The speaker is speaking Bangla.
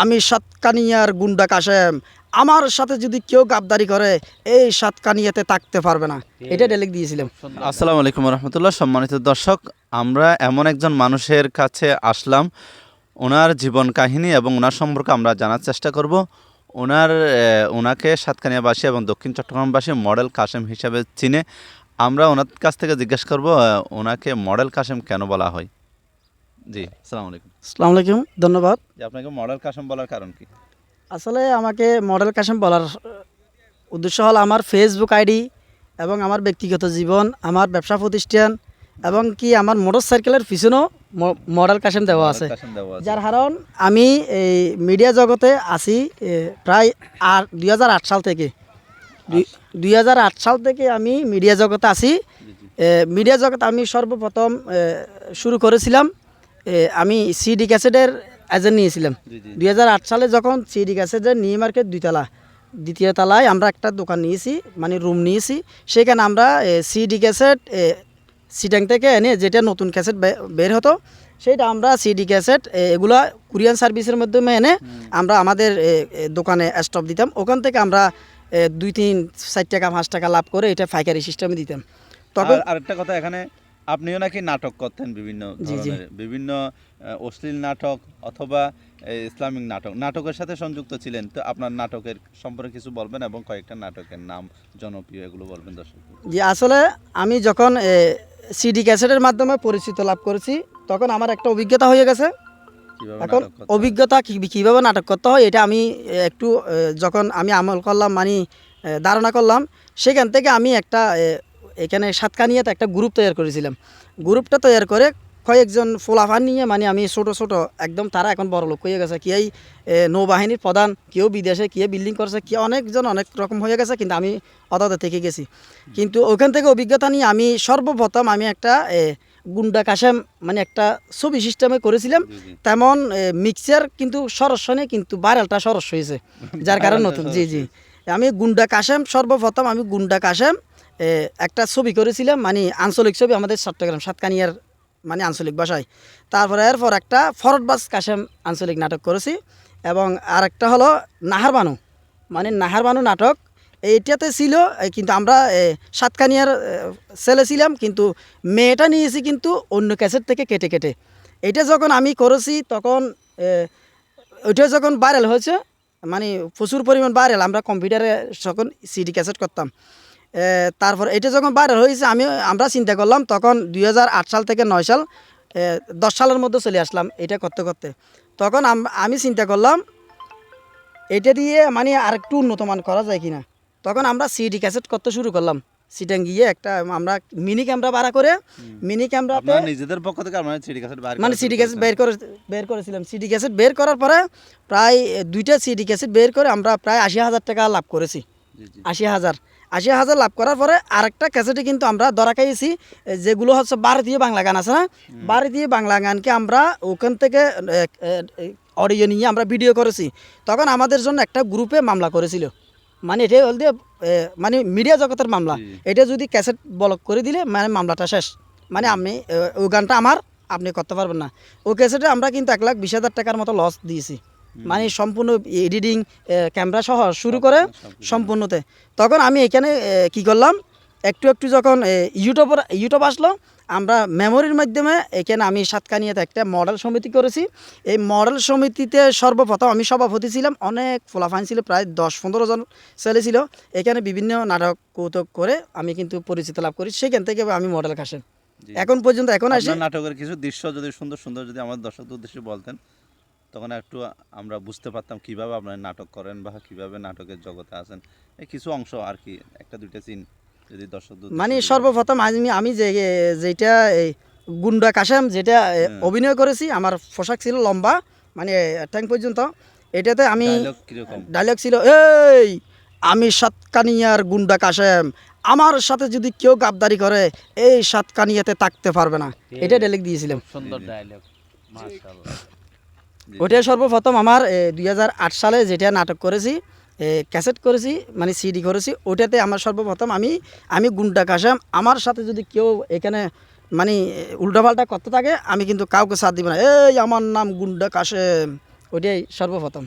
আমি সাতকানিয়ার গুন্ডা কাশেম। আমার সাথে যদি কেউ গাবদারি করে এই সাতকানিয়াতে থাকতে পারবে না। এটা ডেলিক দিয়েছিলাম। আসসালামু আলাইকুম রহমতুল্লাহ সম্মানিত দর্শক আমরা এমন একজন মানুষের কাছে আসলাম। ওনার জীবন কাহিনী এবং ওনার সম্পর্কে আমরা জানার চেষ্টা করব। ওনার ওনাকে সাতকানিয়াবাসী এবং দক্ষিণ চট্টগ্রামবাসী মডেল কাশেম হিসাবে চিনে। আমরা ওনার কাছ থেকে জিজ্ঞেস করব ওনাকে মডেল কাশেম কেন বলা হয়? জি। আসসালামু আলাইকুম। আসসালামু আলাইকুম ধন্যবাদ। যে আপনাকে মডেল কাশেম বলার কারণ কি? আসলে আমাকে মডেল কাশেম বলার উদ্দেশ্য হল আমার ফেসবুক আইডি এবং আমার ব্যক্তিগত জীবন আমার ব্যবসা প্রতিষ্ঠান এবং কি আমার মোটর সাইকেলের পিছনেও ম- মডেল কাশেম দেওয়া আছে। যার কারণ আমি এই মিডিয়া জগতে আছি প্রায় আট দুই সাল থেকে। দুই হাজার আট সাল থেকে আমি মিডিয়া জগতে আছি। মিডিয়া জগতে আমি সর্বপ্রথম শুরু করেছিলাম আমি সিডি ক্যাসেটের এজেন্ট নিয়েছিলাম। দুই সালে যখন সিডি ক্যাসেটের নিউ মার্কেট দুইতলা দ্বিতীয় তলায় আমরা একটা দোকান নিয়েছি মানে রুম নিয়েছি। সেখানে আমরা সিডি ক্যাসেট সিটাং থেকে এনে যেটা নতুন ক্যাসেট বের হতো সেটা আমরা সিডি ক্যাসেট এগুলা কুরিয়ান সার্ভিসের মাধ্যমে এনে আমরা আমাদের দোকানে স্টপ দিতাম। ওখান থেকে আমরা দুই তিন ষাট টাকা পাঁচ টাকা লাভ করে এটা ফাইকারি সিস্টেমে দিতাম। তখন আরেকটা কথা এখানে আপনিও নাকি নাটক করতেন বিভিন্ন জি, জি। ধরনের বিভিন্ন অশ্লীল নাটক অথবা ইসলামিক নাটক নাটকের সাথে সংযুক্ত ছিলেন তো আপনার নাটকের সম্পর্কে কিছু বলবেন এবং কয়েকটা নাটকের নাম জনপ্রিয় এগুলো বলবেন দর্শক যে আসলে আমি যখন সিডি ক্যাসেটের মাধ্যমে পরিচিত লাভ করেছি তখন আমার একটা অভিজ্ঞতা হয়ে গেছে এখন? অভিজ্ঞতা কী- কীভাবে নাটক করতে হয় এটা আমি একটু যখন আমি আমল করলাম মানে ধারণা করলাম সেখান থেকে আমি একটা এখানে সাতকানিয়াতে একটা গ্রুপ তৈরি করেছিলাম। গ্রুপটা তৈরি করে কয়েকজন ফোলাফান নিয়ে মানে আমি ছোট ছোট একদম তারা এখন বড় লোক হয়ে গেছে। কেউ নৌবাহিনীর প্রধান কেউ বিদেশে কেউ বিল্ডিং করছে কেউ অনেকজন অনেক রকম হয়ে গেছে কিন্তু আমি অদাতে থেকে গেছি। কিন্তু ওখান থেকে অভিজ্ঞতা নিয়ে আমি সর্বপ্রথম আমি একটা গুন্ডা কাশেম মানে একটা ছবি সিস্টেমে করেছিলাম। তেমন মিক্সার কিন্তু সরস্য নেই কিন্তু ভাইরালটা সরস্য হয়েছে যার কারণ নতুন। জি জি। আমি গুন্ডা কাশেম সর্বপ্রথম আমি গুন্ডা কাশেম একটা ছবি করেছিলাম মানে আঞ্চলিক ছবি আমাদের চট্টগ্রাম, সাতকানিয়ার মানে আঞ্চলিক ভাষায়। তারপরে এরপর একটা ফরদবাস কাশেম আঞ্চলিক নাটক করেছি এবং আর একটা হলো নাহারবানু। মানে নাহারবানু নাটক, এইটাতে ছিল কিন্তু আমরা সাতকানিয়ার ছেলে ছিলাম, কিন্তু মেয়েটা নিয়েছি কিন্তু অন্য ক্যাসেট থেকে কেটে কেটে। এটা যখন আমি করেছি তখন ওইটা যখন ভাইরাল হয়েছে মানে প্রচুর পরিমাণ ভাইরাল আমরা কম্পিউটারে যখন সিডি ক্যাসেট করতাম। তারপর এটা যখন ভাইরাল হয়েছে আমি আমরা চিন্তা করলাম তখন দুই হাজার আট সাল থেকে নয় সাল দশ সালের মধ্যে চলে আসলাম এটা করতে করতে। তখন আম- চিন্তা করলাম এটা দিয়ে মানে আরেকটু উন্নত মান করা যায় কিনা। তখন আমরা সিডি ক্যাসেট করতে শুরু করলাম। সিটাং গিয়ে একটা আমরা মিনি ক্যামেরা ভাড়া করে মিনি ক্যামেরাতে আপনার নিজেদের পক্ষ থেকে আপনার সিডি ক্যাসেট মানে সিডি ক্যাসেট বের করে বের করেছিলাম। সিডি ক্যাসেট বের করার পরে প্রায় দুইটা সিডি ক্যাসেট বের করে আমরা প্রায় আশি হাজার টাকা লাভ করেছি। আশি হাজার। আশি হাজার লাভ করার পরে আরেকটা ক্যাসেটে কিন্তু আমরা ধরা খাইয়েছি যেগুলো হচ্ছে ভারতীয় বাংলা গান আছে না? ভারতীয় বাংলা গানকে আমরা ওখান থেকে অডিও নিয়ে আমরা ভিডিও করেছি। তখন আমাদের জন্য একটা গ্রুপে মামলা করেছিল। মানে এটাই হল দিয়ে মানে মিডিয়া জগতের মামলা। এটা যদি ক্যাসেট ব্লক করে দিলে মানে মামলাটা শেষ। মানে আমি ওই গানটা আমার আপনি করতে পারবেন না। ও ক্যাসেটে আমরা কিন্তু এক লাখ বিশ হাজার টাকার মতো লস দিয়েছি। মানে সম্পূর্ণ এডিটিং ক্যামেরা সহ শুরু করে সম্পূর্ণতে। তখন আমি এখানে কি করলাম? একটু একটু যখন ইউটিউব ইউটিউব আসলো আমরা মেমোরির মাধ্যমে এখানে আমি সাতকানিয়াতে একটা মডেল সমিতি করেছি। এই মডেল সমিতিতে সর্বপ্রথম আমি সভাপতি ছিলাম। অনেক ফোলাফাইন ছিল প্রায় দশ পনেরো জন ছেলে ছিল। এখানে বিভিন্ন নাটক কৌতুক করে আমি কিন্তু পরিচিত লাভ করি। সেখান থেকে আমি মডেল কাশেন এখন পর্যন্ত এখন আসি। নাটকের কিছু দৃশ্য যদি সুন্দর সুন্দর যদি আমার দর্শকদের উদ্দেশ্যে বলতেন তখন একটু আমরা বুঝতে পারতাম কীভাবে আপনারা নাটক করেন বা কীভাবে নাটকের জগতে আছেন। এই কিছু অংশ আর কি একটা দুইটা সিন যদি উদ্দেশ্যে মানে সর্বপ্রথম আমি আমি যে যেটা এই গুন্ডা কাশেম যেটা হ্যাঁ। অভিনয় করেছি আমার পোশাক ছিল লম্বা মানে ট্যাঙ্ক পর্যন্ত। এটাতে আমি ডায়লগ ছিল এই আমি সাতকানিয়ার গুন্ডা কাশেম আমার সাথে যদি কেউ গাবদারি করে এই সাতকানিয়াতে থাকতে পারবে না। এটা ডায়লগ দিয়েছিলাম। সুন্দর ডায়লগ মাশাআল্লাহ। ওটাই সর্বপ্রথম আমার দুই হাজার আট সালে যেটা নাটক করেছি ক্যাসেট করেছি মানে সিডি করেছি ওটাতে আমার সর্বপ্রথম আমি আমি গুন্ডা কাশেম আমার সাথে যদি কেউ এখানে মানে উল্টাপাল্টা করতে থাকে, আমি কিন্তু কাউকে সাথ দিব না। এই আমার নাম গুন্ডা কাশেম ওটাই সর্বপ্রথম।